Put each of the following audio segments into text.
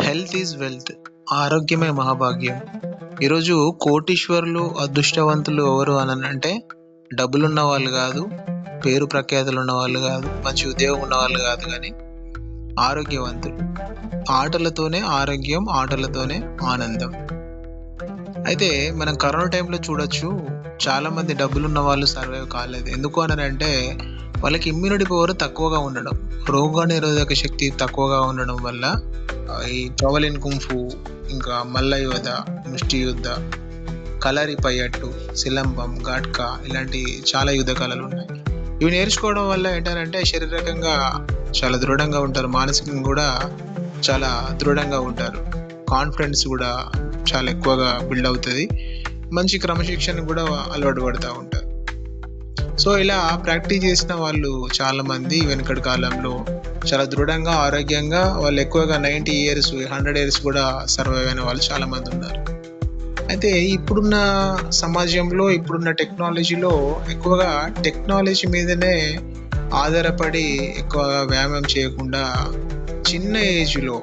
Health is wealth ఆరోగ్యమే మహాభాగ్యం. ఈరోజు కోటీశ్వరులు అదృష్టవంతులు ఎవరు అని అంటే డబ్బులున్న వాళ్ళు కాదు పేరు ప్రఖ్యాతులు ఉన్న వాళ్ళు కాదు మంచి ఉద్యోగం ఉన్న వాళ్ళు కాదు కానీ ఆరోగ్యవంతులు. ఆటలతోనే ఆరోగ్యం ఆటలతోనే ఆనందం. అయితే మనం కరోనా టైంలో చూడొచ్చు చాలా మంది డబ్బులున్న వాళ్ళు సర్వైవ్ కాలేదు. ఎందుకు అని అంటే వాళ్ళకి ఇమ్యూనిటీ పవర్ తక్కువగా ఉండడం రోగ నిరోధక శక్తి తక్కువగా ఉండడం వల్ల ఈ ప్రవలిన్ కుంఫు ఇంకా మల్ల యోధ ముష్టి యుద్ధ కలరి పయ్యట్టు సిలంబం ఘాట్కా ఇలాంటి చాలా యుద్ధ కళలు ఉన్నాయి. ఇవి నేర్చుకోవడం వల్ల ఏంటంటే శారీరకంగా చాలా దృఢంగా ఉంటారు మానసికంగా కూడా చాలా దృఢంగా ఉంటారు. కాన్ఫిడెన్స్ కూడా చాలా ఎక్కువగా బిల్డ్ అవుతుంది. మంచి క్రమశిక్షణ కూడా అలవాటు పడుతూ ఉంటారు. సో ఇలా ప్రాక్టీస్ చేసిన వాళ్ళు చాలా మంది వెనుకటి కాలంలో చాలా దృఢంగా ఆరోగ్యంగా వాళ్ళు ఎక్కువగా నైంటీ ఇయర్స్ హండ్రెడ్ ఇయర్స్ కూడా సర్వైవ్ అయిన వాళ్ళు చాలా మంది ఉన్నారు. అయితే ఇప్పుడున్న సమాజంలో ఇప్పుడున్న టెక్నాలజీలో ఎక్కువగా టెక్నాలజీ మీదనే ఆధారపడి ఎక్కువగా వ్యాయామం చేయకుండా చిన్న ఏజ్లో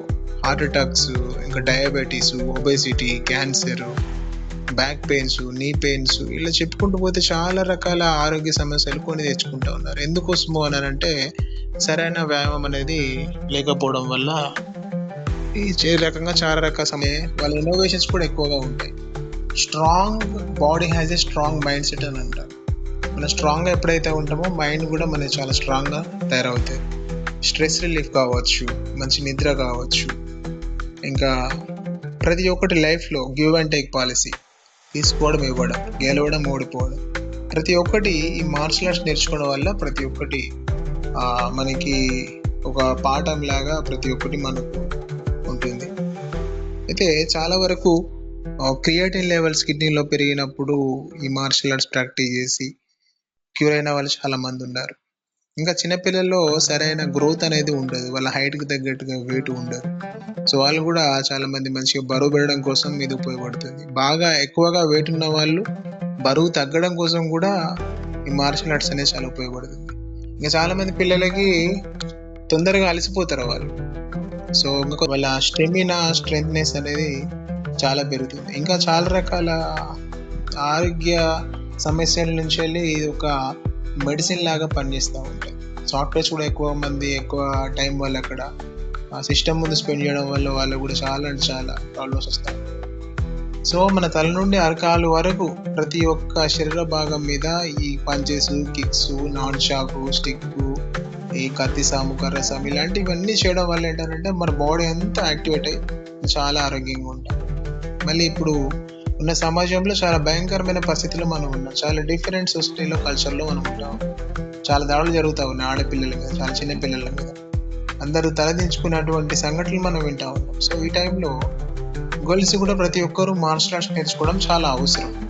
హార్ట్ అటాక్స్ ఇంకా diabetes obesity cancer back pains knee pains ఇలా చెప్పుకుంటూ పోతే చాలా రకాల ఆరోగ్య సమస్యలు కొని తెచ్చుకుంటూ ఉన్నారు. ఎందుకోసము అని అంటే సరైన వ్యాయామం అనేది లేకపోవడం వల్ల ఈ రకంగా చాలా రకాల సమయం వాళ్ళ ఇన్నోవేషన్స్ కూడా ఎక్కువగా ఉంటాయి. Strong body has a strong mindset అని అంటారు. మనం స్ట్రాంగ్గా ఎప్పుడైతే ఉంటామో మైండ్ కూడా మనకి చాలా స్ట్రాంగ్గా తయారవుతాయి. స్ట్రెస్ రిలీఫ్ కావచ్చు మంచి నిద్ర కావచ్చు. ఇంకా ప్రతి ఒక్కటి లైఫ్లో గివ్ అండ్ టేక్ పాలసీ తీసుకోవడం ఇవ్వడం గెలవడం ఓడిపోవడం. ప్రతి ఒక్కటి ఈ మార్షల్ ఆర్ట్స్ నేర్చుకోవడం వల్ల ప్రతి ఒక్కటి మనకి ఒక పాఠం లాగా ప్రతి ఒక్కటి మనకు ఉంటుంది. అయితే చాలా వరకు క్రియేటిన్ లెవెల్స్ కిడ్నీలో పెరిగినప్పుడు ఈ మార్షల్ ఆర్ట్స్ ప్రాక్టీస్ చేసి క్యూర్ అయిన వాళ్ళు చాలా మంది ఉన్నారు. ఇంకా చిన్నపిల్లల్లో సరైన గ్రోత్ అనేది ఉండదు. వాళ్ళ హైట్కి తగ్గట్టుగా వెయిట్ ఉండదు. సో వాళ్ళు కూడా చాలా మంది మంచిగా బరువు పెరగడం కోసం ఇది ఉపయోగపడుతుంది. బాగా ఎక్కువగా వెయిట్ ఉన్న వాళ్ళు బరువు తగ్గడం కోసం కూడా ఈ మార్షల్ ఆర్ట్స్ అనేది చాలా ఉపయోగపడుతుంది. ఇంకా చాలా మంది పిల్లలకి తొందరగా అలసిపోతారు వాళ్ళు. సో ఇంకా వాళ్ళ స్టెమినా స్ట్రెంగ్నెస్ అనేది చాలా పెరుగుతుంది. ఇంకా చాలా రకాల ఆరోగ్య సమస్యల నుంచి వెళ్ళి ఇది ఒక మెడిసిన్ లాగా పనిచేస్తూ ఉంటాయి. సాఫ్ట్వేర్స్ కూడా ఎక్కువ మంది ఎక్కువ టైం వాళ్ళు అక్కడ ఆ సిస్టమ్ ముందు స్పెండ్ చేయడం వల్ల వాళ్ళు కూడా చాలా అంటే చాలా ప్రాబ్లమ్స్ వస్తాయి. సో మన తల నుండి అరకాలు వరకు ప్రతి ఒక్క శరీర భాగం మీద ఈ punches kicks nunchaku stick ఈ కత్తి సాము కర్ర సాము ఇలాంటివన్నీ చేయడం వల్ల ఏంటంటే మన బాడీ అంతా యాక్టివేట్ అయ్యి చాలా ఆరోగ్యంగా ఉంటాం. మళ్ళీ ఇప్పుడు ఉన్న సమాజంలో చాలా భయంకరమైన పరిస్థితిలో మనం ఉన్నాం. చాలా డిఫరెంట్ సొసైటీలో కల్చర్లో మనం ఉంటాం చాలా దాడులు జరుగుతూ ఉన్నాయి ఆడపిల్లల మీద చాలా చిన్న పిల్లల మీద. అందరూ తలదించుకున్నటువంటి సంఘటనలు మనం వింటా ఉన్నాం. సో ఈ టైంలో గర్ల్స్ కూడా ప్రతి ఒక్కరూ మార్షల్ ఆర్ట్స్ నేర్చుకోవడం చాలా అవసరం.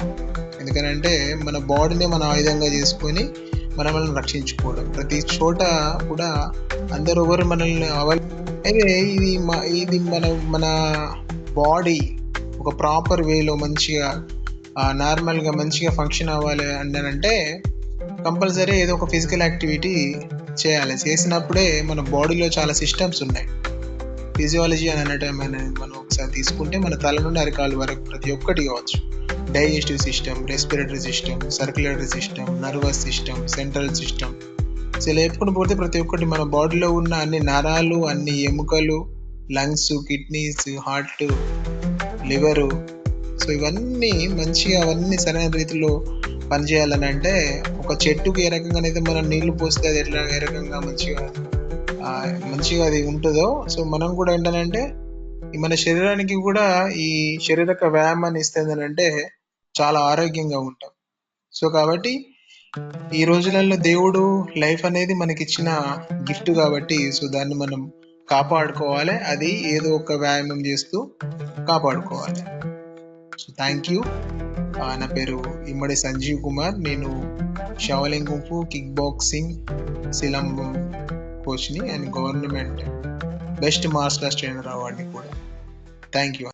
ఎందుకనంటే మన బాడీని మన ఆయుధంగా చేసుకొని మనల్ని రక్షించుకోవడం. ప్రతి చోట కూడా అందరూ ఎవరు మనల్ని అవైల్ అయితే ఇది మ- ఇది మన మన బాడీ ఒక ప్రాపర్ వేలో మంచిగా నార్మల్గా మంచిగా ఫంక్షన్ అవ్వాలి అని అంటే కంపల్సరీ ఏదో ఒక ఫిజికల్ యాక్టివిటీ చేయాలి. చేసినప్పుడే మన బాడీలో చాలా సిస్టమ్స్ ఉన్నాయి. ఫిజియాలజీ అని అనటం అనేది మనం ఒకసారి తీసుకుంటే మన తల నుండి అరికాలు వరకు ప్రతి ఒక్కటి కావచ్చు. Digestive system respiratory system circulatory system nervous system central system so ఇలా పోతే ప్రతి ఒక్కటి మన బాడీలో ఉన్న అన్ని నరాలు అన్ని ఎముకలు lungs kidneys heart liver. So ఇవన్నీ మంచిగా అవన్నీ సరైన రీతిలో పనిచేయాలని అంటే ఒక చెట్టుకి ఏ రకంగా అయితే మనం నీళ్ళు పోస్తే అది ఎట్లా ఏ రకంగా మంచిగా మంచిగా అది ఉంటుందో సో మనం కూడా ఏంటంటే మన శరీరానికి కూడా ఈ శారీరక వ్యాయామాన్ని ఇస్తుంది అంటే చాలా ఆరోగ్యంగా ఉంటాం. సో కాబట్టి ఈ రోజులలో దేవుడు లైఫ్ అనేది మనకి ఇచ్చిన గిఫ్ట్ కాబట్టి సో దాన్ని మనం కాపాడుకోవాలి. అది ఏదో ఒక వ్యాయామం చేస్తూ కాపాడుకోవాలి. సో థ్యాంక్ యూ నా పేరు ఇమ్మడి సంజీవ్ కుమార్. నేను Shaolin kung fu kick boxing silambam కోచ్ని and government best martial arts trainer అవార్డుని కూడా. Thank you